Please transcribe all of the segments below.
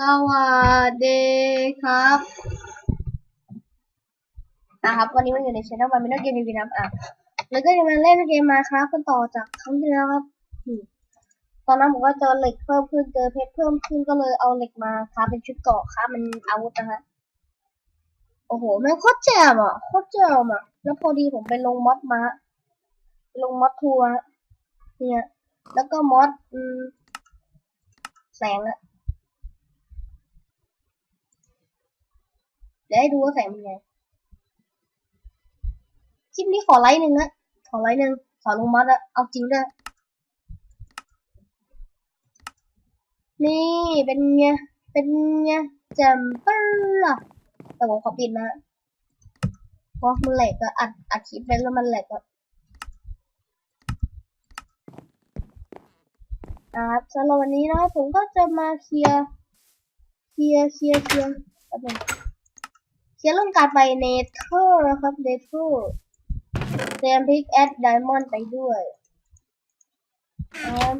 สวัสดีครับนะครับ วันนี้มาอยู่ในช่องวันมินเกมวีนับอะแล้วก็จะมาเล่นเกมมาครับกันต่อจากครั้งที่แล้วครับตอนนั้นผมก็เจอเหล็กเพิ่มขึ้นเจอเพชรเพิ่มขึ้นก็เลยเอาเหล็กมาครับเป็นชุดเกาะครับมันอาวุธนะฮะโอ้โหแม่งโคตรแจ่มอะโคตรแจ่มอะแล้วพอดีผมไปลงมอดมาลงมอดทัวร์เนี่ย แล้วก็มอดแสงอะ ดี๋ยวให้ดูว่าแสงเป็นไง คลิปนี้ขอไลค์หนึ่งนะ ขอไลค์หนึ่ง ขอลงมัดอะเอาจริงด้วย นี่เป็นไง เป็นไงแจ่มปะล่ะแต่ผมขอปิดนะเพราะมันแหลกอะอัด อัดคลิปไปแล้วมันแหลกอะครับสำหรับวันนี้นะผมก็จะมาเคลียร์ เคลียร์ เคลียร์ เคลียร์แป๊บนึง เคลียร์เรื่องการไปเนเธอร์นะครับเนเธอร์เตรียมพิกแอดไดมอนด์ไปด้วย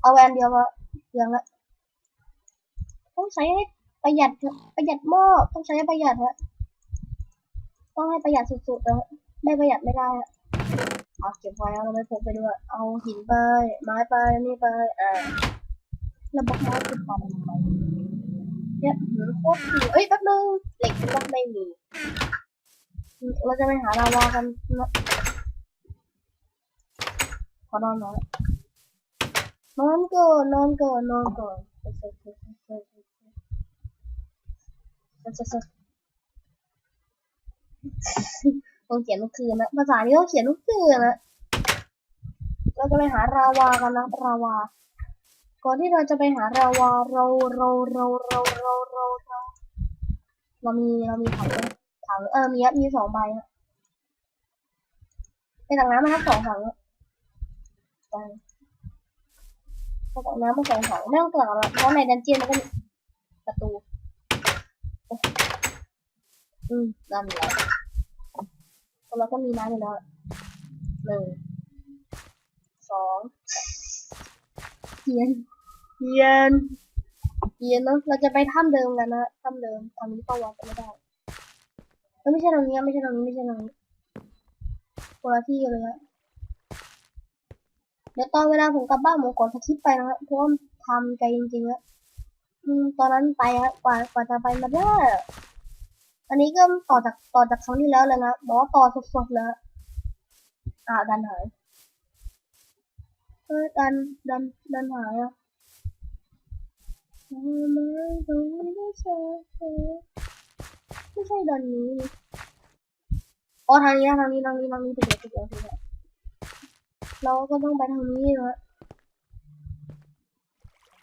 เอาเอนเดียวก็เพียงละต้องใช้ให้ประหยัดประหยัดหม้อต้องใช้ให้ประหยัดฮะต้องให้ประหยัดสุดๆแล้วไม่ประหยัดไม่ได้อะเอาเก็บไว้เอาไม่พกไปด้วย เอาหินไปไม้ไปนี่ไปอ่าแล้วบล็อกไม้ติดต่อมันทำไม ยอะหืโคตรดีเอ้ยแป๊บนึงเหล็กฉันต้องไม่มีเราจะไปหาลาวากันนะขอนอนนอยนอนก่อนนอนก่อนนอนก่อนต้องเขียนลูกคืนนะภาษานี้ต้องเขียนลูกคืนนะเราจะไปหาราวากันนะราวา ก่อนที่เราจะไปหาราวาเราเราเราเราเราเราเราเรามีเรามีถังถังเออมีมีสองใบครับไปถังน้ำมาทั้งสองถังไปไปถังน้ำมาสองถังไม่ต้องกลับแล้วเพราะในดันเจียนมันก็มีประตูอืมนั่นแหละแล้วก็มีน้ำอยู่แล้วหนึ่งสองเทียน เยียนเยียนเนอะเราจะไปถ้ำเดิมกันนะถ้ำเดิมทางนี้ประวัติไม่ได้เอ้ยไม่ใช่ตรงนี้ไม่ใช่ตรงนี้ไม่ใช่ตรงนี้คนละที่เลยฮะเดี๋ยวตอนเวลาผมกลับบ้านผมกดสคริปต์ไปนะฮะเพราะว่าทำใจจริงๆอะตอนนั้นไปฮะกว่ากว่าจะไปมาได้อันนี้ก็ต่อจากต่อจากครั้งที่แล้วเลยนะบอกว่าต่อสดๆแล้วอ่าดันหายเออดันดันดันหายอะ ไม่ใช่ดันนี้อ๋อทางนี้ทางนี้ทางนี้ทางนี้ถูกแล้วถูกแล้วถูกแล้วเราก็ต้องไปทางนี้นะ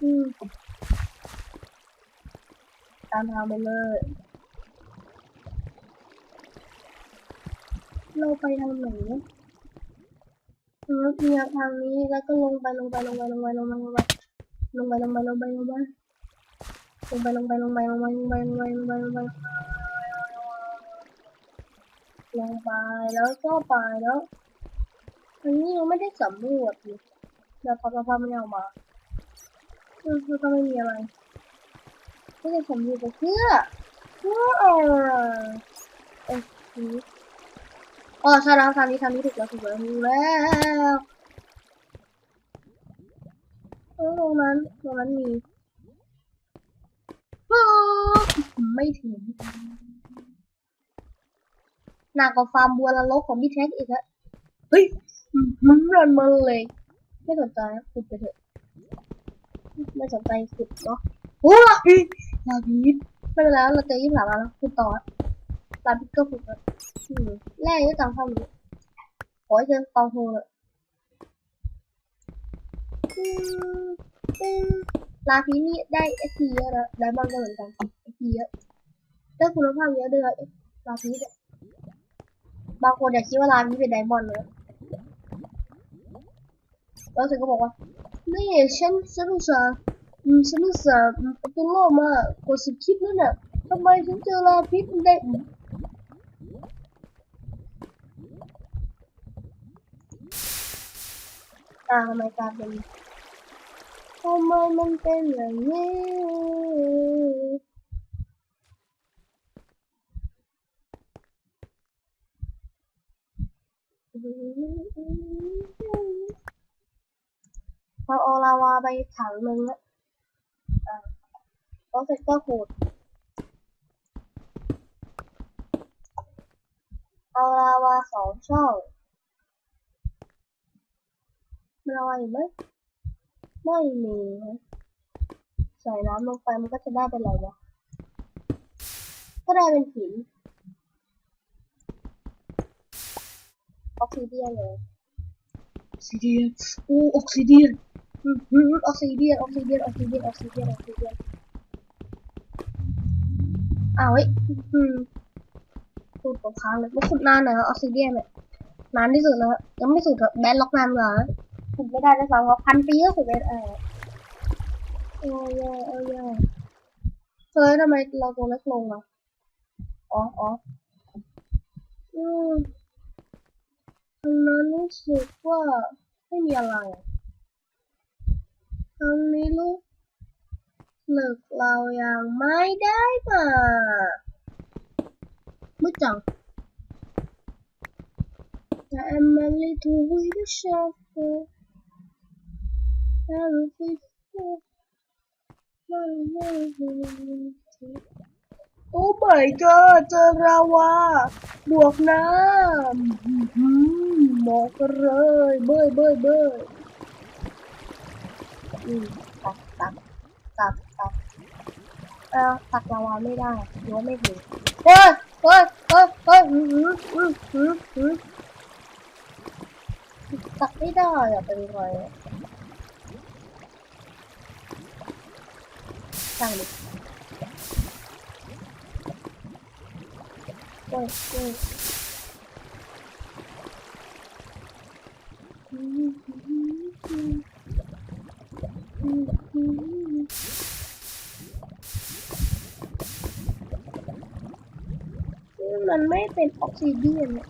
อืมตามทางไปเลยเราไปทางไหนเออเนี่ยทางนี้แล้วก็ลงไปลงไปลงไปลงไปลงไปลงไปลงไปลงไปลงไปลงไป ลงไปลงไปลงไปลงไปลงไปลงไปลงไปลงไปลงไปแล้วก็ไปแล้วอันนี้ยังไม่ได้สำรวจเลยเดี๋ยวพอพอไม่เอามาอือก็ไม่มีอะไรไม่ได้สำรวจเพื่อเพื่ออะไรเอ๊ะอ๋อใช่แล้วทางนี้ทางนี้ถูกแล้วถูกแล้วถูกแล้วตรงนั้นตรงนั้นมี ไม่ถึงหนักกว่าฟาร์มบัวละลกของพี่แท็กอีกอะเฮ้ยมันรันมาเลย ไม่สนใจขุดไปเถอะไม่สนใจขุดเนาะโอ้ลาพีลาพีไม่เป็นไรเราเจอยี่สิบสามแล้วขุดต่อลาพีก็ขุดแล้วแร่ก็จังเท่านี้ขอให้เจอตองโฮเลยลาพีนี่ได้เอฟีเยอะนะได้บ้างก็เหมือนกัน เอฟีเยอะได้คุณภาพเยอะด้วยลาพีเนี่ยบางคนอยากคิดว่าลาพีเป็นไดมอนด์เลยแล้วเธอก็บอกว่านี่ฉันฉันรู้สึกอืมฉันรู้สึกตัวโลมากกว่าสิบคลิปนั่นน่ะทำไมฉันเจอลาพีได้อ่าทำไมกลายเป็นทำไมมันเป็นอย่างนี้ เราเอาลาวาไป ถังหนึ่งแล้วอ่าแล้วเสร็จก็ขูดเอาลาวาสองช่องมีลาวาอยู่ไหมไม่มีใส่น้ำลงไปมันก็จะได้เป็นอะไรวะก็ได้เป็นหินออกซิเดียนเลยออกซิเดียนโอ้ออกซิเดียน ออกซิเดียนออกซิเดียนออกซิเดียนออกซิเดียนออกซิเดียนอ้าวเฮ้ยอืมพูดกับค้างเลยว่าขุดนานหน่อยครับออกซิเดียนเนี่ยนานที่สุดแล้วยังไม่สุดกับแบนล็อกนานเหรอขุดไม่ได้ด้วยซ้ำว่าพันปีก็ขุดไม่ได้โอ้ยโอ้ยเฮ้ยทำไมเราตัวเล็กลงอะอ๋ออ๋ออืมทางนั้นรู้สึกว่าไม่มีอะไร ทางนี้ลูกหลึกเรายังไม่ได้มามืดจัง I'm a little with a shuffle. Everything. โอ้ my god เจอราวาบวกน้ำหมอกเลย เบ้ยเบ้ยเบ้ย อืมตักตักตักตักเออตักลาวาไม่ได้หรือว่าไม่ถึงเฮ้ยเฮ้ยเฮ้ยเฮ้ยอื้อหืออื้อหืออื้อตักไม่ได้อะเป็นไรอะช่งดิโอ้ยโอ้ยอื้อหืออื้อหือ มันไม่เป็นออกซิเดียนเนี่ย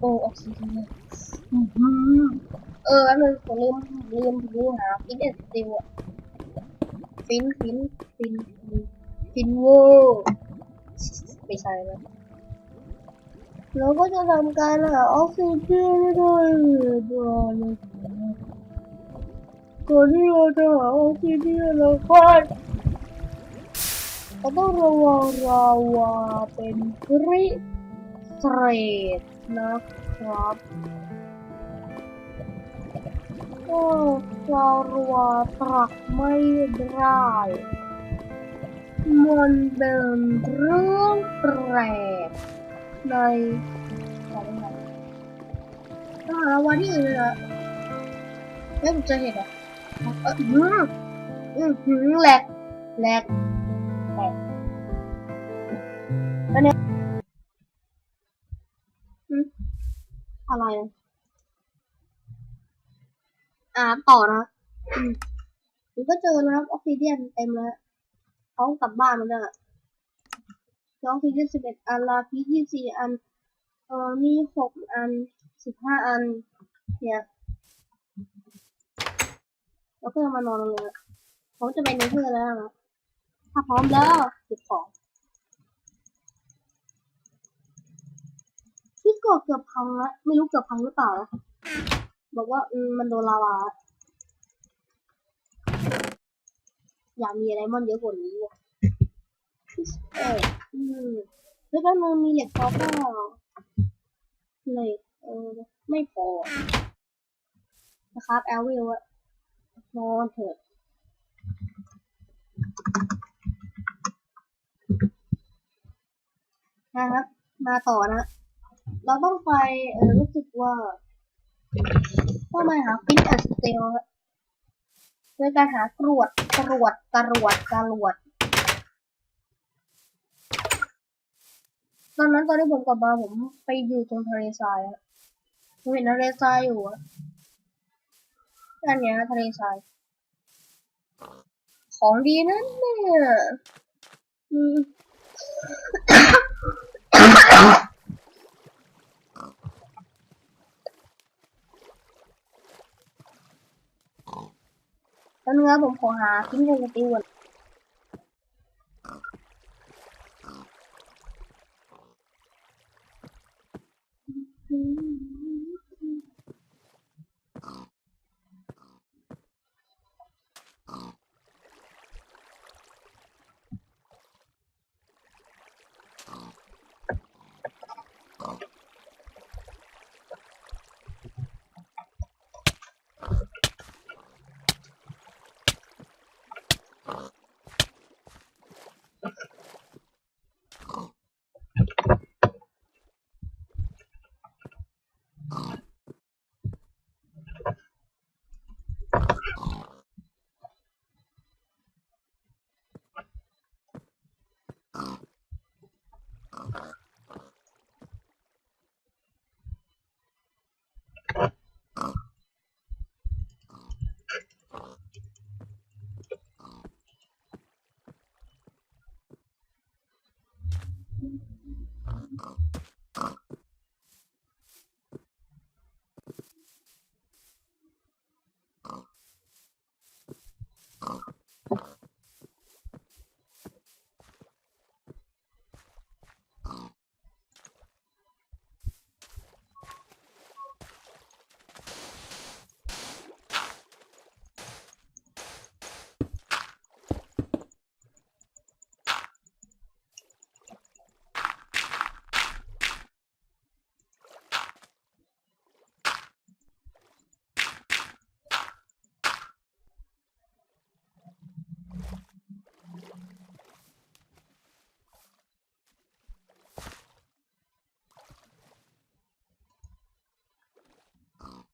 โอ้ออกซิเจนอื้อหือเอออันนึงผมลืมลืมลืมหาฟินเอสติวอะฟินฟินฟินฟินโวไม่ใช่แล้วเราก็จะทำการหาออกซิเจนด้วยด้วยเลยก่อนที่เราจะหาออกซิเจนเราก็เราต้องระวังราวาเป็นกริเทรด นะครับก็เรารัวตรักไม่ได้มันเป็นเรื่องแปลกในอะไรนะต้องหาวันที่อื่นเลยนะไม่ผมจะเห็นอะเออหืมอือหือแหลกแหลกแหลกอันนี้ อะไรอะอ่า ต่อนะอืมผมก็เจอนะครับออกซิเดียนเต็มแล้วเขากลับบ้านแล้วเนี่ยออกซิเดียนสิบเอ็ดอัน ลาพียี่สี่อัน เออมีหกอันสิบห้าอัน เนี่ยแล้วก็มานอนเลยอะผมจะไปในเพื่อแล้วนะถ้าพร้อมแล้วเก็บของ ที่เกาะเกือบพังละไม่รู้เกือบพังหรือเปล่านะบอกว่าอืมมันโดนลาวาอยากมีอะไรมอนเยอะกว่านี้ว่ะเอออืมแล้วก็มันมีเหล็กพอเปล่าเหล็กเออไม่พอนะครับแอลวิลอะนอนเถอะนะครับ มาต่อนะ เราต้องไปเออรู้สึกว่าต้องมหาฟินอนสเตลโดยการหากรวดกรวดกรวดกรวดตอนนั้นตอนที่ผมกลับมาผมไปอยู่ตรงทะเลทรายผมเห็นทะเลทรายอยู่อะนั่นเนี่ยทะเลทราย ของดีนั่นเนี่ยอืม แล้วเนื้อผมขอหาพิ้งสติวก่อน